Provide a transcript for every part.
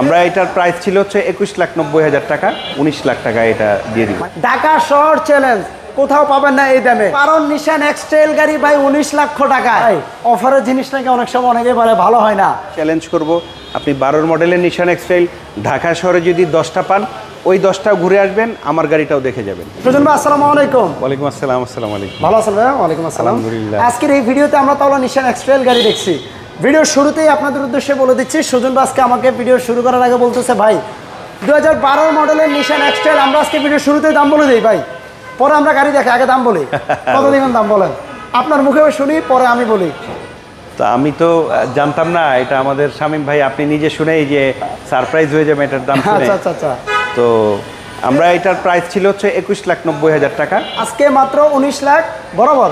আমরা এটার প্রাইস ছিল হচ্ছে একুশ লাখ নব্বই হাজার টাকা উনিশ লাখ টাকা এটা দিয়ে দিব। ঢাকা শহর চ্যালেঞ্জ কোথাও পাবেন না এই দামে। কারণ নিশান এক্সটেল গাড়ি ভাই উনিশ লক্ষ টাকা অফারের জিনিস নাকি অনেক সময় অনেকে বলে ভালো হয় না। চ্যালেঞ্জ করব। আপনি বারোর মডেলের নিশান এক্সটাইল ঢাকা শহরে যদি দশটা পান ওই দশটা ঘুরে আসবেন আমার গাড়িটাও দেখে যাবেন। সুজন ভাই আসসালামু আলাইকুম। ওয়ালাইকুম আসসালাম আসসালামু আলাইকুম। ভালো আছেন ভাই? ওয়ালাইকুম আসসালাম। আলহামদুলিল্লাহ। আজকের এই ভিডিওতে আমরা তাহলে নিশান এক্সট্রেল গাড়ি দেখছি। ভিডিওর শুরুতেই আপনাদের উদ্দেশ্যে বলে দিচ্ছি সুজন আজকে আমাকে ভিডিও শুরু করার আগে বলতেছে ভাই দু হাজার বারো মডেলের নিশান এক্সট্রেল আমরা আজকে ভিডিও শুরুতেই দাম বলে দিই ভাই। পরে আমরা গাড়ি দেখে আগে দাম বলি। কত দিবেন দাম বলেন? আপনার মুখেও শুনি পরে আমি বলি। তা আমি তো জানতাম না এটা আমাদের শামীম ভাই আপনি নিজে শুনেই যে সারপ্রাইজ হয়ে যাবে এটার দাম আচ্ছা আচ্ছা আচ্ছা। তো আমরা এটার প্রাইস ছিল হচ্ছে একুশ লাখ নব্বই হাজার টাকা। আজকে মাত্র উনিশ লাখ বরাবর।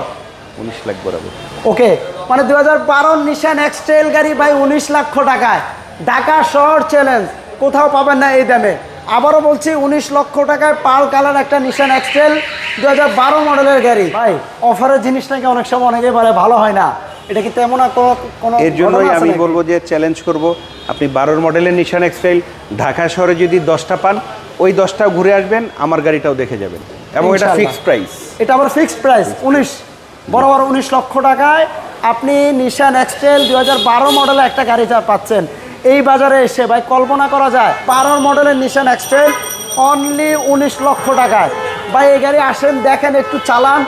উনিশ লাখ বরাবর। ওকে মানে দু হাজার বারো নিশান এক্সটেল গাড়ি ভাই উনিশ লক্ষ টাকায়। ঢাকা শহর চ্যালেঞ্জ কোথাও পাবেন না এই দামে। আবারও বলছি উনিশ লক্ষ টাকায় পাল কালার একটা নিশান এক্সটেল দু হাজার বারো মডেলের গাড়ি। ভাই অফারের জিনিস নাকি অনেক সময় অনেকে বলে ভালো হয় না? এটা কি তেমন আর কোনো কোনো এর জন্যই আমি বলব যে চ্যালেঞ্জ করব। আপনি বারোর মডেলের নিশান এক্সটাইল ঢাকা শহরে যদি দশটা পান ওই দশটাও ঘুরে আসবেন আমার গাড়িটাও দেখে যাবেন। এবং এটা ফিক্সড প্রাইস এটা আবার ফিক্সড প্রাইস উনিশ বরাবর উনিশ লক্ষ টাকায় আপনি নিশান এক্সটেল দু হাজার বারো মডেলের একটা গাড়ি যা পাচ্ছেন। এই বাজারে এসে ভাই কল্পনা করা যায় বারো মডেলের নিশান এক্সটেল অনলি উনিশ লক্ষ টাকায়। ভাই এই গাড়ি আসেন দেখেন একটু চালান।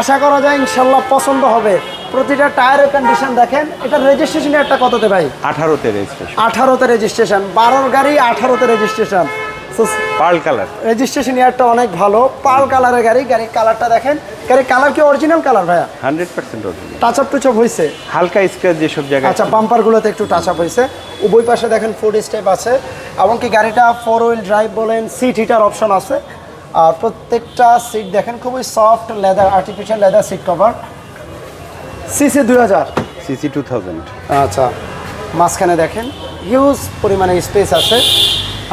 আশা করা যায় ইনশাল্লাহ পছন্দ হবে। প্রতিটা টায়ারের কন্ডিশন দেখেন। এটা রেজিস্ট্রেশন একটা কততে ভাই? আঠারোতে রেজিস্ট্রেশন আঠারোতে রেজিস্ট্রেশন বারোর গাড়ি আঠারোতে রেজিস্ট্রেশন পার্ল কালার। রেজিস্ট্রেশন ইয়ারটা অনেক ভালো। পাল কালারের গাড়ি গাড়ির কালারটা দেখেন। গাড়ির কালার কি অরিজিনাল কালার ভাইয়া? Hundred percent original touch up টুচ হয়েছে হালকা স্ক্র্যাচ যেসব জায়গায় আচ্ছা বাম্পারগুলোতে একটু টাচ আপ হয়েছে উভয় পাশে দেখেন ফুড স্টেপ আছে। এবং কি গাড়িটা ফোর হুইল ড্রাইভ বলেন সিট হিটার অপশন আছে। আর প্রত্যেকটা সিট দেখেন খুবই soft leather artificial leather seat cover CC দুই হাজার। সিসি টু থাউজেন্ড আচ্ছা মাঝখানে দেখেন হিউজ পরিমাণে স্পেস আছে।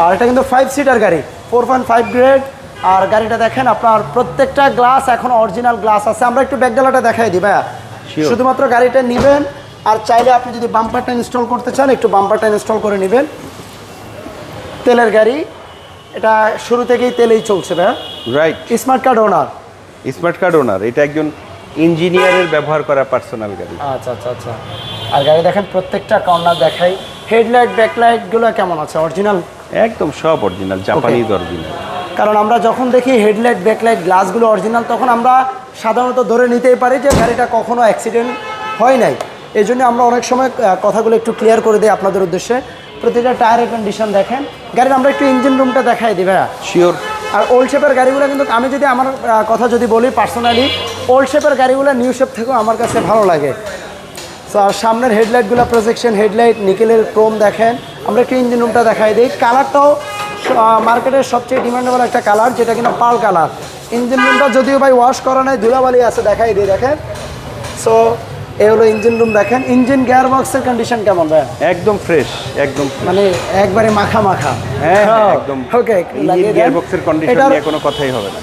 আর এটা কিন্তু ফাইভ সিটার গাড়ি ফোর পয়েন্ট ফাইভ গ্রেড আর গাড়িটা দেখেন আপনার প্রত্যেকটা গ্লাস এখন অরিজিনাল গ্লাস আছে। আমরা একটু ব্যাকডালাটা দেখাই দিই ভাইয়া. শুধুমাত্র গাড়িটা নেবেন আর চাইলে আপনি যদি বাম্পারটা ইনস্টল করতে চান একটু বাম্পারটা ইনস্টল করে নেবেন। তেলের গাড়ি এটা শুরু থেকেই তেলেই চলছে ভাইয়া। Right smart card owner smart card owner এটা একজন ইঞ্জিনিয়ারের ব্যবহার করা পার্সোনাল গাড়ি। আচ্ছা আচ্ছা আচ্ছা। আর গাড়ি দেখেন প্রত্যেকটা কর্নার দেখাই। হেডলাইট ব্যাকলাইটগুলো কেমন আছে? অরিজিনাল একদম সব অরিজিনাল জাপানিজ অরিজিনাল কারণ আমরা যখন দেখি হেডলাইট ব্যাকলাইট গ্লাসগুলো অরিজিনাল তখন আমরা সাধারণত ধরে নিতেই পারি যে গাড়িটা কখনো অ্যাক্সিডেন্ট হয় নাই। এই জন্য আমরা অনেক সময় কথাগুলো একটু ক্লিয়ার করে দিই আপনাদের উদ্দেশ্যে। প্রতিটা টায়ারের কন্ডিশন দেখেন। গাড়ির আমরা একটু ইঞ্জিন রুমটা দেখাই দিই ভাইয়া। শিওর আর ওল্ড শেপের গাড়িগুলো কিন্তু আমি যদি আমার কথা যদি বলি পার্সোনালি ওল্ড শেপের গাড়িগুলো নিউ শেপ থেকেও আমার কাছে ভালো লাগে। সো আর সামনের হেডলাইটগুলো প্রজেকশন হেডলাইট নিকেলের ক্রোম দেখেন। আমরা একটু ইঞ্জিন রুমটা দেখাই দিই। কালারটাও মার্কেটের সবচেয়ে ডিমান্ডেবল একটা কালার যেটা কিনা পাল কালার ইঞ্জিন রুমটা যদিও ভাই ওয়াশ করা নাই ধুলাবালি আছে দেখাই দিই দেখেন। সো এ হলো ইঞ্জিন রুম দেখেন। ইঞ্জিন গিয়ার বক্সের কন্ডিশন কেমন ভাই? একদম ফ্রেশ একদম মানে একবারে মাখা মাখা। হ্যাঁ হ্যাঁ, একদম। ওকে গিয়ারবক্সের কন্ডিশন নিয়ে কোনো কথাই হবে না।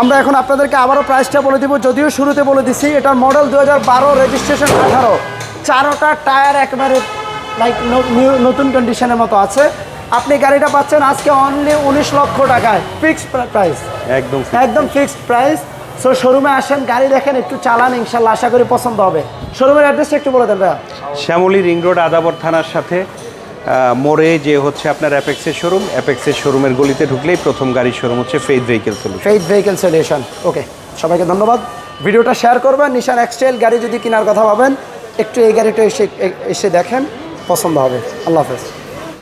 আমরা এখন আপনাদেরকে আবারও প্রাইসটা বলে দিব যদিও শুরুতে বলে দিছি এটার মডেল দু হাজার বারো রেজিস্ট্রেশন আঠারো। চারোটা টায়ার একেবারে লাইক নতুন কন্ডিশনের মতো আছে। আপনি গাড়িটা পাচ্ছেন আজকে অনলি উনিশ লক্ষ টাকায়। ফিক্সড প্রাইস একদম একদম ফিক্সড প্রাইস সো শোরুমে আসেন গাড়ি দেখেন একটু চালান ইনশাল্লাহ আশা করি পছন্দ হবে। শোরুমের অ্যাড্রেসটা একটু বলে দেন ভাইয়া। শ্যামলী রিং রোড আদাবর থানার সাথে মোড়ে যে হচ্ছে আপনার অ্যাপেক্সের শোরুম অ্যাপেক্সের শোরুমের গলিতে ঢুকলেই প্রথম গাড়ির শোরুম হচ্ছে faith vehicle solution faith vehicle solution okay সবাইকে ধন্যবাদ। ভিডিওটা শেয়ার করবেন নিশান এক্সটেল গাড়ি যদি কেনার কথা ভাবেন একটু এই গাড়িটা এসে এসে দেখেন। পছন্দ হবে। আল্লাহ হাফেজ।